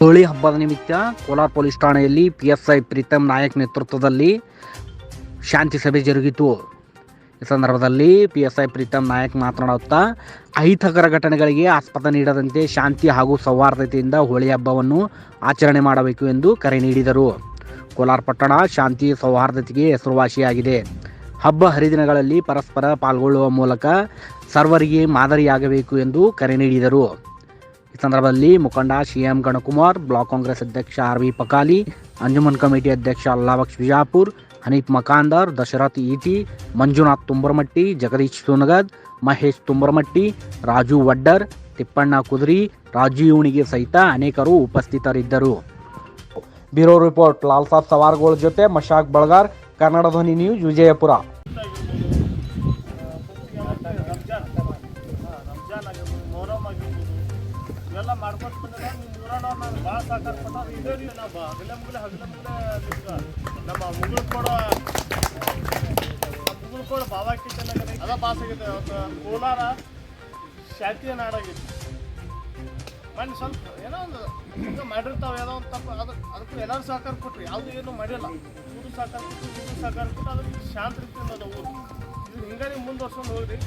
ಹೋಳಿ ಹಬ್ಬದ ನಿಮಿತ್ತ ಕೋಲಾರ ಪೊಲೀಸ್ ಠಾಣೆಯಲ್ಲಿ ಪಿಎಸ್ಐ ಪ್ರೀತಮ್ ನಾಯಕ್ ನೇತೃತ್ವದಲ್ಲಿ ಶಾಂತಿ ಸಭೆ ಜರುಗಿತು. ಈ ಸಂದರ್ಭದಲ್ಲಿ P S I Preetham Nayak ಮಾತನಾಡುತ್ತಾ, ಅಹಿತಕರ ಘಟನೆಗಳಿಗೆ ಆಸ್ಪದ ನೀಡದಂತೆ ಶಾಂತಿ ಹಾಗೂ ಸೌಹಾರ್ದತೆಯಿಂದ ಹೋಳಿ ಹಬ್ಬವನ್ನು ಆಚರಣೆ ಮಾಡಬೇಕು ಎಂದು ಕರೆ ನೀಡಿದರು. ಕೋಲಾರ ಪಟ್ಟಣ ಶಾಂತಿ ಸೌಹಾರ್ದತೆಗೆ ಹೆಸರುವಾಸಿಯಾಗಿದೆ. ಹಬ್ಬ ಹರಿದಿನಗಳಲ್ಲಿ ಪರಸ್ಪರ ಪಾಲ್ಗೊಳ್ಳುವ ಮೂಲಕ ಸರ್ವರಿಗೆ ಮಾದರಿಯಾಗಬೇಕು ಎಂದು ಕರೆ ನೀಡಿದರು. ಈ ಸಂದರ್ಭದಲ್ಲಿ ಮುಖಂಡ C M Ganakumar, block Congress ಅಧ್ಯಕ್ಷ R V Pakali, Anjuman committee ಅಧ್ಯಕ್ಷ ಅಲ್ಲಾಬಕ್ಷ್ ಬಿಜಾಪುರ್, ಹನೀಫ್ ಮಕಾಂದರ್, ದಶರಥ್ ಈಟಿ, ಮಂಜುನಾಥ್ ತುಂಬರಮಟ್ಟಿ, ಜಗದೀಶ್ ಸುನಗದ್, ಮಹೇಶ್ ತುಂಬರಮಟ್ಟಿ, ರಾಜು ವಡ್ಡರ್, ತಿಪ್ಪಣ್ಣ ಕುದುರಿ ರಾಜು ಯೂಣಿಗೆ ಸಹಿತ ಅನೇಕರು ಉಪಸ್ಥಿತರಿದ್ದರು. ಬ್ಯೂರೋ ರಿಪೋರ್ಟ್ ಲಾಲ್ ಸಾಬ್ ಸವಾರ್ಗಳ ಜೊತೆ ಮಶಾಕ್ ಬಳಗಾರ್, ಕನ್ನಡ ಧ್ವನಿ ನ್ಯೂಸ್ ವಿಜಯಪುರ. ಇವೆಲ್ಲ ಮಾಡ್ಕೊಂಡು ಬಂದ್ರೆ ನಿಮ್ಮ ಊರನವ್ರು ನಾನು ಭಾಳ ಸಹಕಾರ ಕೊಟ್ಟವ್ರು ಇದೇ ರೀ ನಾವು ಹಗಲೆ ಮುಗಲೆ ಹಗಲೆ ಮುಗಲೆ ನಿಮ್ಗೆ ನಮ್ಮ ಮುಗುಳು ಕೊಡೋ ಮುಗುಳು ಕೊಡೋ ಬಾಬಾಕಿ ಚೆನ್ನಾಗಿದೆ ಅದ ಪಾಸ್ ಆಗಿದೆ ಕೋಲಾರ ಶಾಂತಿಯ ನಾಡಾಗಿತ್ತು ಮನೆ ಸ್ವಲ್ಪ ಏನೋ ಒಂದು ಮಾಡಿರ್ತಾವೆ ಏನೋ ಒಂದು ತಪ್ಪು ಅದು ಅದಕ್ಕೂ ಎಲ್ಲರೂ ಸಹಕಾರ ಕೊಟ್ರಿ. ಯಾವುದು ಏನು ಮಾಡಿಲ್ಲ. ಇವರು ಸಹಕಾರ ಕೊಟ್ಟು ಇವರು ಸಹಕಾರ ಕೊಟ್ಟು ಅದಕ್ಕೆ ಶಾಂತ ರೀತಿಯಿಂದ ನಾವು ಊರು. ಇದು ಹಿಂಗಾರಿ ಮುಂದುವರ್ಸ್ಕೊಂಡು ಹೋಗ್ರಿ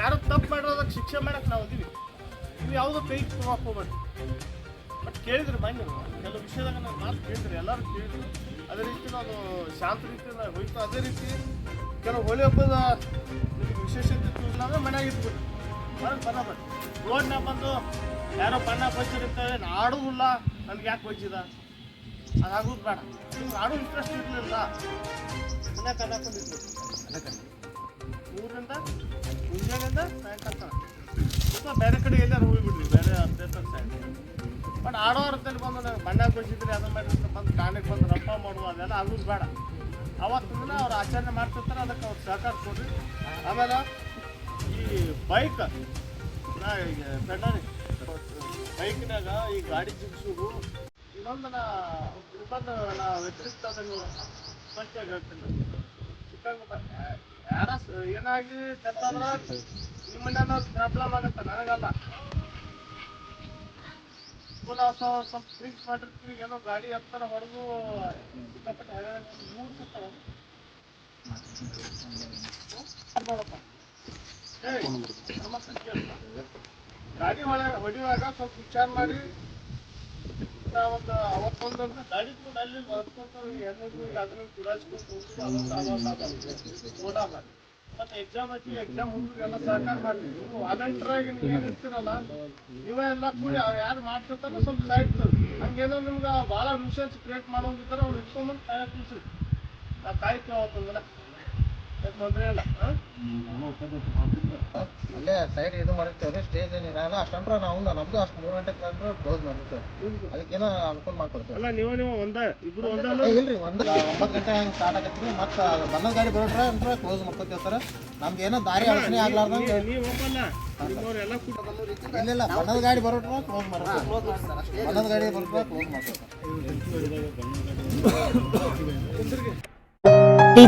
ಯಾರು ತಪ್ಪು ಮಾಡಿರೋದಕ್ಕೆ ಶಿಕ್ಷೆ ಮಾಡಕ್ಕೆ ನಾವು ಇದೀವಿ. ನೀವು ಯಾವುದೋ ಕೈ ತೊಗೊಳಕ್ಕೆ ಹೋಗ್ಬೇಡಿ ಬಟ್ ಕೇಳಿದ್ರಿ ಬನ್ನಿ ನೀವು. ಕೆಲವು ವಿಷಯದಾಗ ನಾನು ಮಾತು ಕೇಳಿದ್ರಿ ಎಲ್ಲರೂ ಕೇಳಿದ್ರು. ಅದೇ ರೀತಿ ನಾನು ಶಾಂತ ರೀತಿಯಿಂದ ಹೋಯ್ತು. ಅದೇ ರೀತಿ ಕೆಲವು ಹೋಳಿ ಹಬ್ಬದ ನಿಮ್ಗೆ ವಿಶೇಷತೆ ಇಲ್ಲ ಅಂದ್ರೆ ಮನ್ಯಾಗ ಇದ್ಬಿಟ್ಟು ಹೊರಗೆ ಬರಬೇಡಿ ರೋಡ್ನಾಗ ಬಂದು ಯಾರೋ ಬಣ್ಣ ಬಚ್ಚಿರ್ತೇವೆ ಆಡೋದಿಲ್ಲ ನನ್ಗೆ ಯಾಕೆ ಬಚ್ಚಿದ ಅದಾಗೋದು ಬೇಡ. ನಿಮ್ಗೆ ಆಡೋ ಇಂಟ್ರೆಸ್ಟ್ ಇರಲಿಲ್ಲ. ಮನೆ ಕನ್ನಕೊಂಡಿದ್ವಿ ಊರಿಂದ ಮುಂಜಾನೆಯಿಂದ ಸಾಯಂಕಾಲ ಅಥವಾ ಬೇರೆ ಕಡೆ ಎಲ್ಲಾರು ಹೋಗ್ಬಿಡ್ರಿ ಬೇರೆ ಅಭ್ಯರ್ಥಿ ಸೈಡ್ ಬಟ್ ಆಡೋ ಅರ್ಥದಲ್ಲಿ ಬಂದು ನನಗೆ ಬಣ್ಣ ಕೊಡ್ಸಿದ್ರಿ ಅದನ್ನ ಮಾಡಿದ್ರೆ ಬಂದು ಕಾಣಿಗೆ ಬಂದು ರಪ್ಪ ಮಾಡುವ ಅದೆಲ್ಲ ಆಗೋದು ಬೇಡ. ಅವತ್ತು ದಿನ ಅವ್ರು ಆಚರಣೆ ಮಾಡ್ತಿರ್ತಾರೆ, ಅದಕ್ಕೆ ಅವ್ರು ಸಹಕಾರ ಕೊಡ್ರಿ. ಆಮೇಲೆ ಈ ಬೈಕ್ ನಾ ಈಗ ಬೆಣ್ಣರಿ ಬೈಕ್ನಾಗ ಈ ಗಾಡಿ ಜಿಗ್ಸೋದು ಇನ್ನೊಂದು ನಾ ಇನ್ನೊಂದು ನಾ ವ್ಯತಿರಿಕ್ತ ಸಂಖ್ಯೆ ಹೇಳ್ತೀನಿ. ಚಿಕ್ಕ ಏನಾಗಿ ನಿಮ್ಮನ್ನ ಪ್ರಾಬ್ಲಮ್ ಆಗುತ್ತೆ, ನನಗಲ್ಲ. ನಾವು ಸ್ವಲ್ಪ ಡ್ರಿಂಕ್ಸ್ ಮಾಡಿರ್ತೀವಿ, ಏನೋ ಗಾಡಿ ಹತ್ತರ ಹೊಡೆದು ಸಿಕ್ಕಾಪಟ್ಟೆ ಮೂರು. ಗಾಡಿ ಒಳ ಹೊಡಿಯುವಾಗ ಸ್ವಲ್ಪ ವಿಚಾರ ಮಾಡಿ. ನಾವೊಂದು ಅವತ್ತೊಂದು ಗಾಡಿ ಕೂಡ ಅಲ್ಲಿ ಹೊತ್ಕೊಂಡು ಎಲ್ಲರಿಗೂ ಅದನ್ನು ಕುಡಾಚ್ಕೊಂಡು ಓಡಾ ಮಾಡಿ ಮತ್ತೆ ಎಕ್ಸಾಮ್ ಹಚ್ಚಿ ಎಕ್ಸಾಮ್ ಹುಡುಗರಿಗೆಲ್ಲ ಸಹಕಾರ ಮಾಡಿ. ನೀವು ವಾಲಂಟಿಯರಾಗಿ ನೀವು ಏನು ಇರ್ತೀರಲ್ಲ ನೀವೇ ಎಲ್ಲ ಕೂಡಿ ಯಾರು ಮಾಡ್ತಿರ್ತಾರೋ ಸ್ವಲ್ಪ ಸೈಡ್ ಹಂಗೇನೋ ನಿಮ್ಗೆ ಭಾಳ ಮಿಷನ್ಸ್ ಕ್ರಿಯೇಟ್ ಮಾಡೋದಿದ್ದಾರೆ ಅವ್ರು ಇಟ್ಕೊಂಡ್ಬಂದು ಕಾಯ ತಿಳಿಸಿ ನಾವು ಕಾಯ್ತೀವಿ ಅವತ್ತೊಂದಿನ ತೊಂದರೆ ಇಲ್ಲ. ಅಲ್ಲೇ ಸೈಡ್ ಇದು ಮಾಡಿರ್ತೇವೆ ಸ್ಟೇಜ್ ಏನಿರಲ್ಲ ಅಷ್ಟಂದ್ರ ನಾವು ನಮ್ದು ಅಷ್ಟು ಮೂರು ಗಂಟೆ ತಂದ್ರೆ ಕ್ಲೋಸ್ ಮಾಡಿರ್ತೇವೆ ಅದಕ್ಕೇನೋ ಅನುಕೂಲ ಮಾಡ್ಕೊಡ್ತೇವೆ. ಅಲ್ಲ ನೀವು ನೀವು ಒಂದ ಇಬ್ರು ಏ, ಇಲ್ರಿ ಒಂದು ಒಂಬತ್ತು ಗಂಟೆ ಹಂಗೆ ಸ್ಟಾರ್ಟ್ ಆಗತ್ತೀವಿ ಮತ್ತೆ ಬಣ್ಣದ ಗಾಡಿ ಬರೋಟ್ರ ಅಂದ್ರೆ ಕ್ಲೋಸ್ ಮಾಡ್ಕೊತೀವಿ ಸರ್ ನಮ್ಗೆ ಏನೋ ದಾರಿ ಅಡಚಣೆ ಆಗ್ಲಾರ್ದಂಗೆ ನೀವು ನಿಮ್ಮವ್ರೆಲ್ಲ ಕೂಡ ಇಲ್ಲ ಬಣ್ಣದ ಗಾಡಿ ಬರೋಟ್ರ ಕ್ಲೋಸ್ ಮಾಡ್ತಾರೆ ಬಣ್ಣದ ಗಾಡಿ ಬರೋಟ್ರ ಕ್ಲೋಸ್ ಮಾಡ್ತಾರೆ